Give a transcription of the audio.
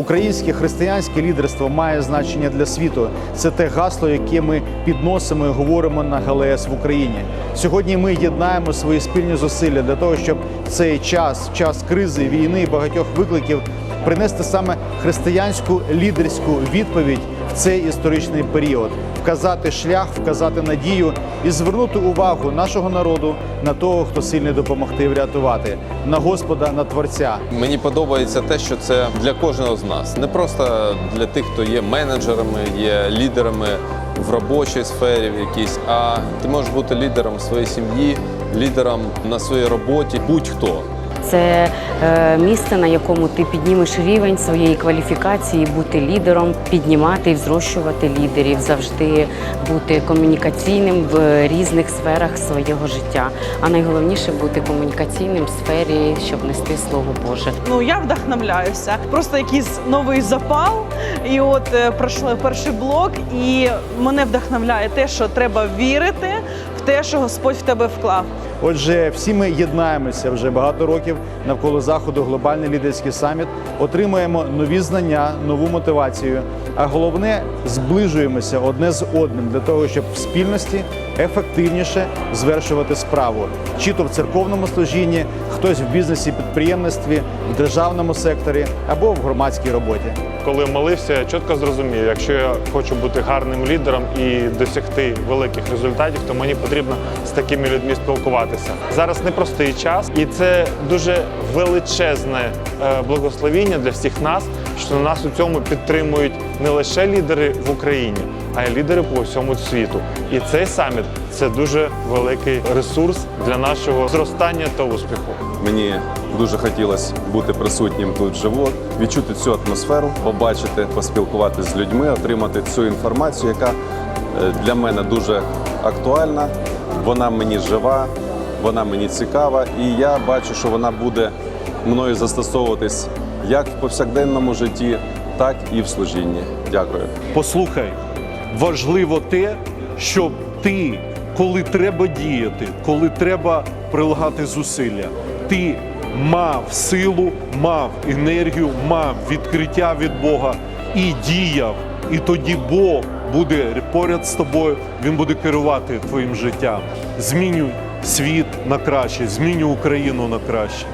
Українське християнське лідерство має значення для світу. Це те гасло, яке ми підносимо і говоримо на ГЛС в Україні. Сьогодні ми єднаємо свої спільні зусилля для того, щоб цей час, час кризи, війни і багатьох викликів принести саме християнську лідерську відповідь в цей історичний період, вказати шлях, вказати надію і звернути увагу нашого народу на того, хто сильний допомогти врятувати, на Господа, на Творця. Мені подобається те, що це для кожного з нас, не просто для тих, хто є менеджерами, є лідерами в робочій сфері, в якійсь, а ти можеш бути лідером в своїй сім'ї, лідером на своїй роботі, будь-хто. Це е, місце, на якому ти піднімеш рівень своєї кваліфікації, бути лідером, піднімати і взрощувати лідерів, завжди бути комунікаційним в різних сферах свого життя. А найголовніше бути комунікаційним в сфері, щоб нести слово Боже. Ну я вдохновляюся. Просто якийсь новий запал. І от е, пройшли перший блок, і мене вдохновляє те, що треба вірити те, що Господь в тебе вклав. Отже, всі ми єднаємося вже багато років навколо заходу глобальний лідерський саміт, отримуємо нові знання, нову мотивацію. А головне зближуємося одне з одним для того, щоб в спільності ефективніше звершувати справу, чи то в церковному служінні, хтось в бізнесі, підприємництві, в державному секторі або в громадській роботі. Коли молився, я чітко зрозумів, якщо я хочу бути гарним лідером і досягти великих результатів, то мені потрібно з такими людьми спілкуватися. Зараз непростий час, і це дуже величезне е, благословіння для всіх нас, що нас у цьому підтримують не лише лідери в Україні, а й лідери по всьому світу. І цей саміт це дуже великий ресурс для нашого зростання та успіху. Мені дуже хотілося бути присутнім тут вживу, відчути цю атмосферу, побачити, поспілкуватися з людьми, отримати цю інформацію, яка е, для мене дуже актуальна. Вона мені жива, вона мені цікава, і я бачу, що вона буде мною застосовуватись як в повсякденному житті, так і в служінні. Дякую. Послухай, важливо те, щоб ти, коли треба діяти, коли треба прилагати зусилля, ти мав силу, мав енергію, мав відкриття від Бога і діяв. І тоді Бог буде поряд з тобою, він буде керувати твоїм життям. Змінюй світ на краще, змінюй Україну на краще.